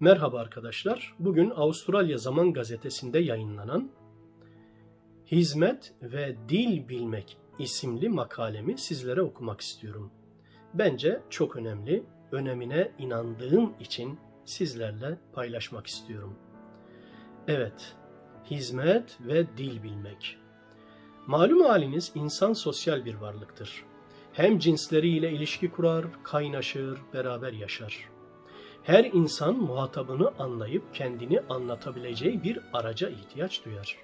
Merhaba arkadaşlar. Bugün Avustralya Zaman Gazetesi'nde yayınlanan Hizmet ve Dil Bilmek isimli makalemi sizlere okumak istiyorum. Bence çok önemli, önemine inandığım için sizlerle paylaşmak istiyorum. Evet, hizmet ve dil bilmek. Malum haliniz insan sosyal bir varlıktır. Hem cinsleriyle ilişki kurar, kaynaşır, beraber yaşar. Her insan muhatabını anlayıp kendini anlatabileceği bir araca ihtiyaç duyar.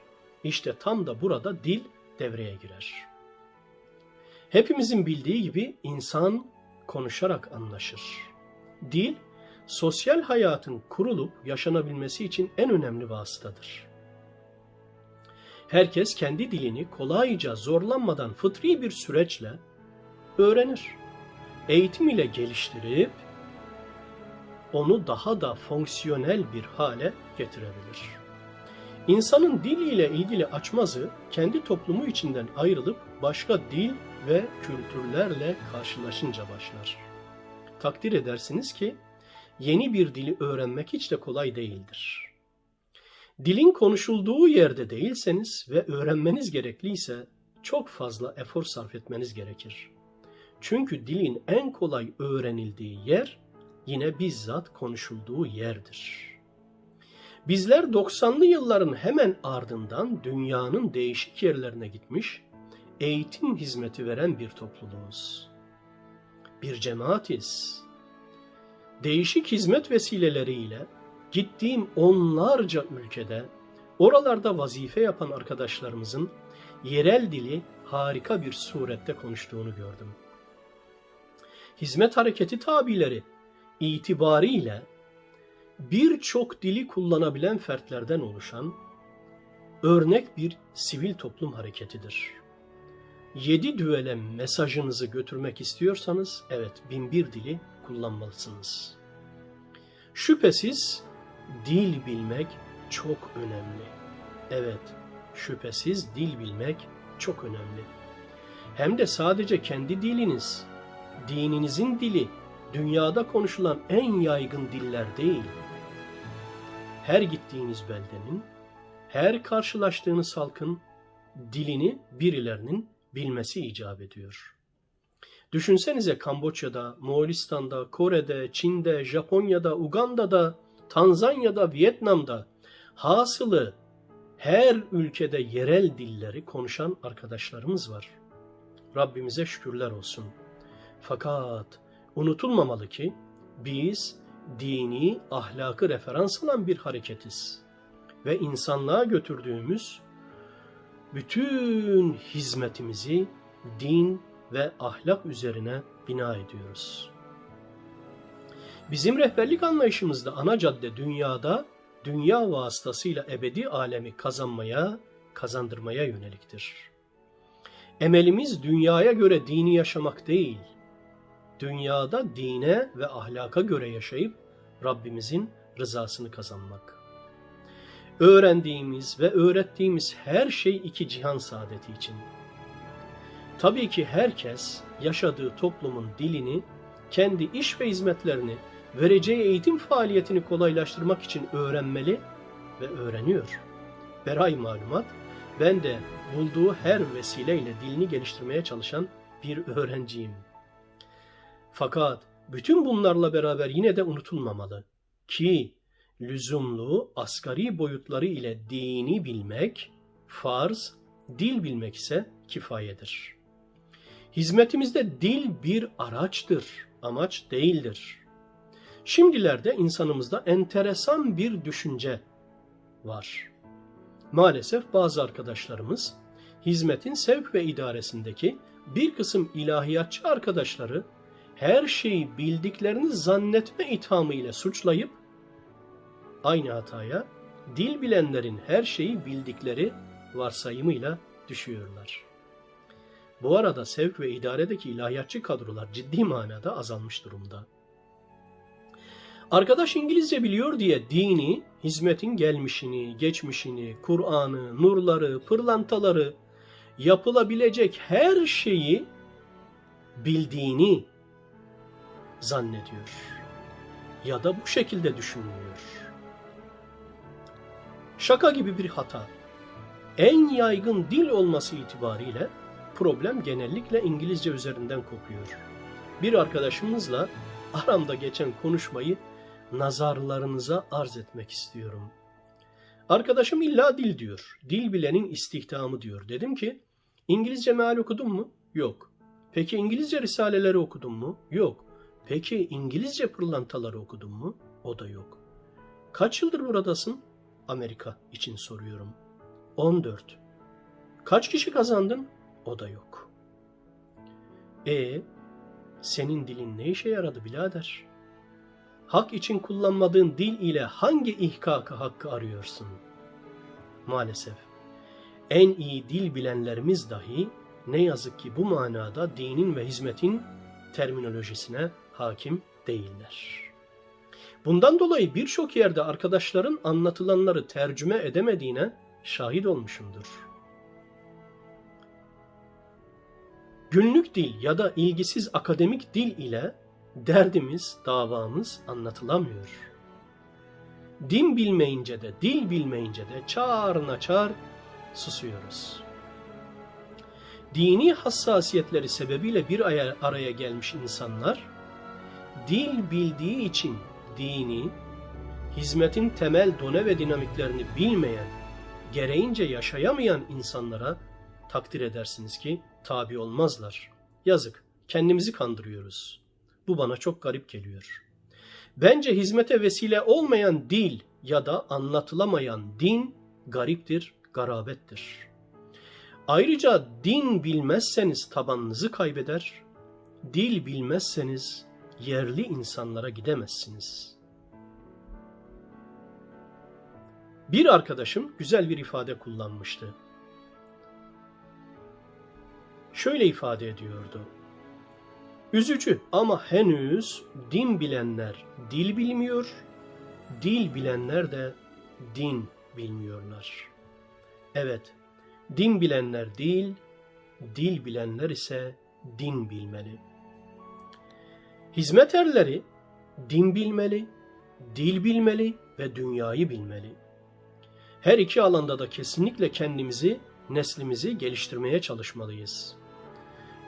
İşte tam da burada dil devreye girer. Hepimizin bildiği gibi insan konuşarak anlaşır. Dil, sosyal hayatın kurulup yaşanabilmesi için en önemli vasıtadır. Herkes kendi dilini kolayca zorlanmadan fıtri bir süreçle öğrenir. Eğitim ile geliştirip onu daha da fonksiyonel bir hale getirebilir. İnsanın diliyle ilgili açmazı kendi toplumu içinden ayrılıp başka dil ve kültürlerle karşılaşınca başlar. Takdir edersiniz ki yeni bir dili öğrenmek hiç de kolay değildir. Dilin konuşulduğu yerde değilseniz ve öğrenmeniz gerekliyse çok fazla efor sarf etmeniz gerekir. Çünkü dilin en kolay öğrenildiği yer yine bizzat konuşulduğu yerdir. Bizler 90'lı yılların hemen ardından dünyanın değişik yerlerine gitmiş, eğitim hizmeti veren bir topluluğuz. Bir cemaatiz. Değişik hizmet vesileleriyle gittiğim onlarca ülkede oralarda vazife yapan arkadaşlarımızın yerel dili harika bir surette konuştuğunu gördüm. Hizmet hareketi tabileri itibariyle birçok dili kullanabilen fertlerden oluşan örnek bir sivil toplum hareketidir. Yedi düvele mesajınızı götürmek istiyorsanız evet binbir dili kullanmalısınız. Şüphesiz dil bilmek çok önemli. Evet, şüphesiz dil bilmek çok önemli. Hem de sadece kendi diliniz, dininizin dili dünyada konuşulan en yaygın diller değil. Her gittiğiniz beldenin, her karşılaştığınız halkın dilini birilerinin bilmesi icap ediyor. Düşünsenize Kamboçya'da, Moğolistan'da, Kore'de, Çin'de, Japonya'da, Uganda'da, Tanzanya'da, Vietnam'da hasılı her ülkede yerel dilleri konuşan arkadaşlarımız var. Rabbimize şükürler olsun. Fakat unutulmamalı ki biz dini, ahlakı referans alan bir hareketiz. Ve insanlığa götürdüğümüz bütün hizmetimizi din ve ahlak üzerine bina ediyoruz. Bizim rehberlik anlayışımızda ana cadde dünyada, dünya vasıtasıyla ebedi alemi kazanmaya, kazandırmaya yöneliktir. Emelimiz dünyaya göre dini yaşamak değil, dünyada dine ve ahlaka göre yaşayıp Rabbimizin rızasını kazanmak. Öğrendiğimiz ve öğrettiğimiz her şey iki cihan saadeti için. Tabii ki herkes yaşadığı toplumun dilini, kendi iş ve hizmetlerini, vereceği eğitim faaliyetini kolaylaştırmak için öğrenmeli ve öğreniyor. Beray malumat, ben de bulduğu her vesileyle dilini geliştirmeye çalışan bir öğrenciyim. Fakat bütün bunlarla beraber yine de unutulmamalı ki lüzumlu asgari boyutları ile dini bilmek farz, dil bilmek ise kifayedir. Hizmetimizde dil bir araçtır, amaç değildir. Şimdilerde insanımızda enteresan bir düşünce var. Maalesef bazı arkadaşlarımız hizmetin sevk ve idaresindeki bir kısım ilahiyatçı arkadaşları her şeyi bildiklerini zannetme ithamı ile suçlayıp aynı hataya dil bilenlerin her şeyi bildikleri varsayımıyla düşüyorlar. Bu arada sevk ve idaredeki ilahiyatçı kadrolar ciddi manada azalmış durumda. Arkadaş İngilizce biliyor diye dini, hizmetin gelmişini, geçmişini, Kur'an'ı, nurları, pırlantaları, yapılabilecek her şeyi bildiğini zannediyor. ya da bu şekilde düşünülüyor. Şaka gibi bir hata. En yaygın dil olması itibariyle problem genellikle İngilizce üzerinden kopuyor. Bir arkadaşımızla aramda geçen konuşmayı nazarlarınıza arz etmek istiyorum. Arkadaşım illa dil diyor. Dil bilenin istihdamı diyor. Dedim ki İngilizce meal okudun mu? Yok. Peki İngilizce risaleleri okudun mu? Yok. Peki İngilizce pırlantaları okudun mu? O da yok. Kaç yıldır buradasın? Amerika için soruyorum. 14. Kaç kişi kazandın? O da yok. E senin dilin ne işe yaradı birader? Hak için kullanmadığın dil ile hangi ihkaka hakkı arıyorsun? Maalesef en iyi dil bilenlerimiz dahi ne yazık ki bu manada dinin ve hizmetin terminolojisine hakim değiller. Bundan dolayı birçok yerde arkadaşların anlatılanları tercüme edemediğine şahit olmuşumdur. Günlük dil ya da ilgisiz akademik dil ile derdimiz, davamız anlatılamıyor. Din bilmeyince de, dil bilmeyince de çağrına çağır susuyoruz. Dini hassasiyetleri sebebiyle bir araya, gelmiş insanlar, dil bildiği için dini, hizmetin temel done ve dinamiklerini bilmeyen, gereğince yaşayamayan insanlara takdir edersiniz ki tabi olmazlar. Yazık, kendimizi kandırıyoruz. Bu bana çok garip geliyor. Bence hizmete vesile olmayan dil ya da anlatılamayan din gariptir, garabettir. Ayrıca din bilmezseniz tabanınızı kaybeder, dil bilmezseniz yerli insanlara gidemezsiniz. Bir arkadaşım güzel bir ifade kullanmıştı. Şöyle ifade ediyordu. Üzücü ama henüz din bilenler dil bilmiyor, dil bilenler de din bilmiyorlar. Evet, din bilenler değil, dil bilenler ise din bilmeli. Hizmet erleri din bilmeli, dil bilmeli ve dünyayı bilmeli. Her iki alanda da kesinlikle kendimizi, neslimizi geliştirmeye çalışmalıyız.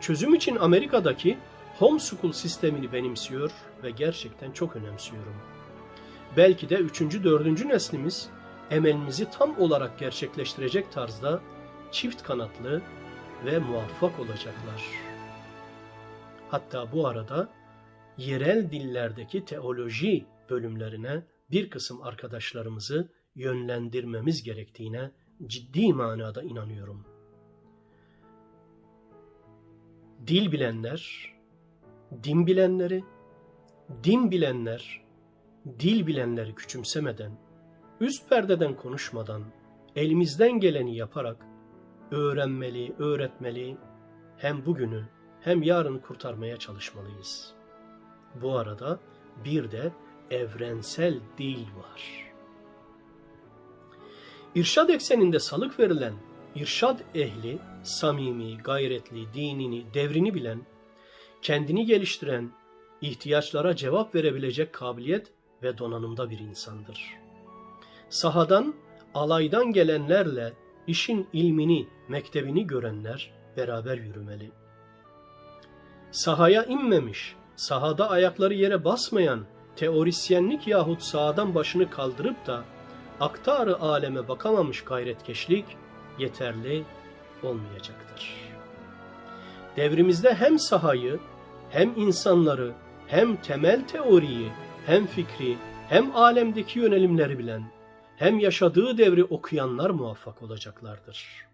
Çözüm için Amerika'daki homeschool sistemini benimsiyor ve gerçekten çok önemsiyorum. Belki de üçüncü, dördüncü neslimiz emelimizi tam olarak gerçekleştirecek tarzda çift kanatlı ve muvaffak olacaklar. Hatta bu arada yerel dillerdeki teoloji bölümlerine bir kısım arkadaşlarımızı yönlendirmemiz gerektiğine ciddi manada inanıyorum. Dil bilenler, din bilenleri, din bilenler, dil bilenleri küçümsemeden, üst perdeden konuşmadan, elimizden geleni yaparak öğrenmeli, öğretmeli, hem bugünü hem yarını kurtarmaya çalışmalıyız. Bu arada bir de evrensel dil var. İrşad ekseninde salık verilen irşad ehli, samimi, gayretli, dinini, devrini bilen, kendini geliştiren, ihtiyaçlara cevap verebilecek kabiliyet ve donanımda bir insandır. Sahadan, alaydan gelenlerle işin ilmini, mektebini görenler beraber yürümeli. Sahaya inmemiş, sahada ayakları yere basmayan teorisyenlik yahut sahadan başını kaldırıp da aktarı aleme bakamamış gayretkeşlik yeterli olmayacaktır. Devrimizde hem sahayı, hem insanları, hem temel teoriyi, hem fikri, hem alemdeki yönelimleri bilen, hem yaşadığı devri okuyanlar muvaffak olacaklardır.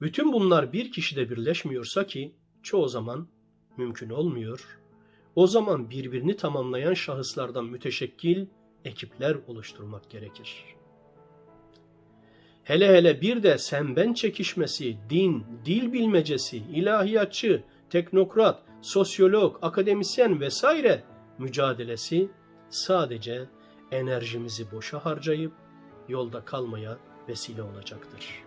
Bütün bunlar bir kişide birleşmiyorsa ki çoğu zaman mümkün olmuyor, o zaman birbirini tamamlayan şahıslardan müteşekkil ekipler oluşturmak gerekir. Hele hele bir de sen ben çekişmesi, din, dil bilmecesi, ilahiyatçı, teknokrat, sosyolog, akademisyen vesaire mücadelesi sadece enerjimizi boşa harcayıp yolda kalmaya vesile olacaktır.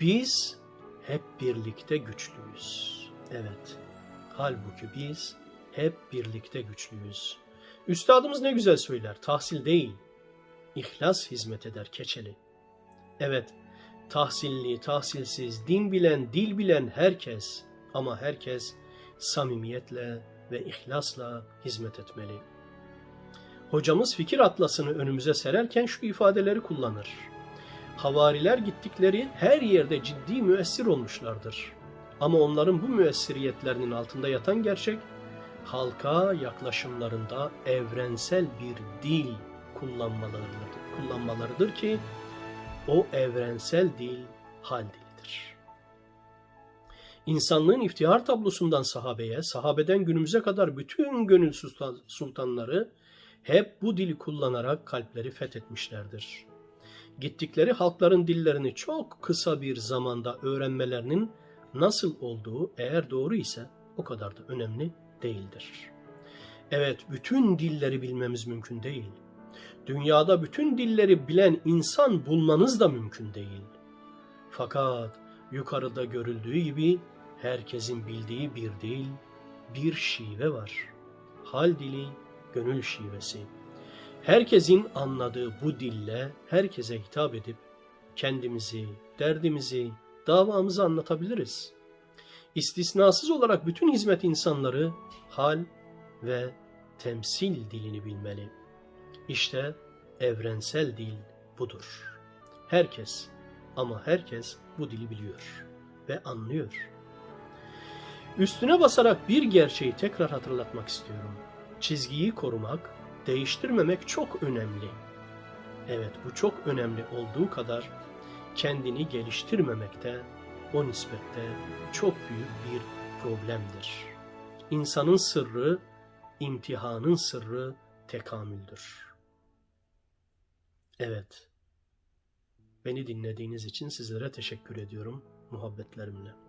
Biz hep birlikte güçlüyüz. Evet, halbuki biz hep birlikte güçlüyüz. Üstadımız ne güzel söyler, tahsil değil, ihlas hizmet eder keçeli. Evet, tahsilli, tahsilsiz, din bilen, dil bilen herkes ama herkes samimiyetle ve ihlasla hizmet etmeli. Hocamız fikir atlasını önümüze sererken şu ifadeleri kullanır. Havariler gittikleri her yerde ciddi müessir olmuşlardır. Ama onların bu müessiriyetlerinin altında yatan gerçek, halka yaklaşımlarında evrensel bir dil kullanmalarıdır, kullanmalarıdır ki o evrensel dil hal dilidir. İnsanlığın iftihar tablosundan sahabeye, sahabeden günümüze kadar bütün gönül sultan- sultanları hep bu dili kullanarak kalpleri fethetmişlerdir. Gittikleri halkların dillerini çok kısa bir zamanda öğrenmelerinin nasıl olduğu eğer doğru ise o kadar da önemli değildir. Evet, bütün dilleri bilmemiz mümkün değil. Dünyada bütün dilleri bilen insan bulmanız da mümkün değil. Fakat yukarıda görüldüğü gibi herkesin bildiği bir dil, bir şive var. Hal dili, gönül şivesi. Herkesin anladığı bu dille herkese hitap edip kendimizi, derdimizi, davamızı anlatabiliriz. İstisnasız olarak bütün hizmet insanları hal ve temsil dilini bilmeli. İşte evrensel dil budur. Herkes ama herkes bu dili biliyor ve anlıyor. Üstüne basarak bir gerçeği tekrar hatırlatmak istiyorum. Çizgiyi korumak, değiştirmemek çok önemli. Evet bu çok önemli olduğu kadar kendini geliştirmemek de o nispette çok büyük bir problemdir. İnsanın sırrı, imtihanın sırrı tekamüldür. Evet, beni dinlediğiniz için sizlere teşekkür ediyorum muhabbetlerimle.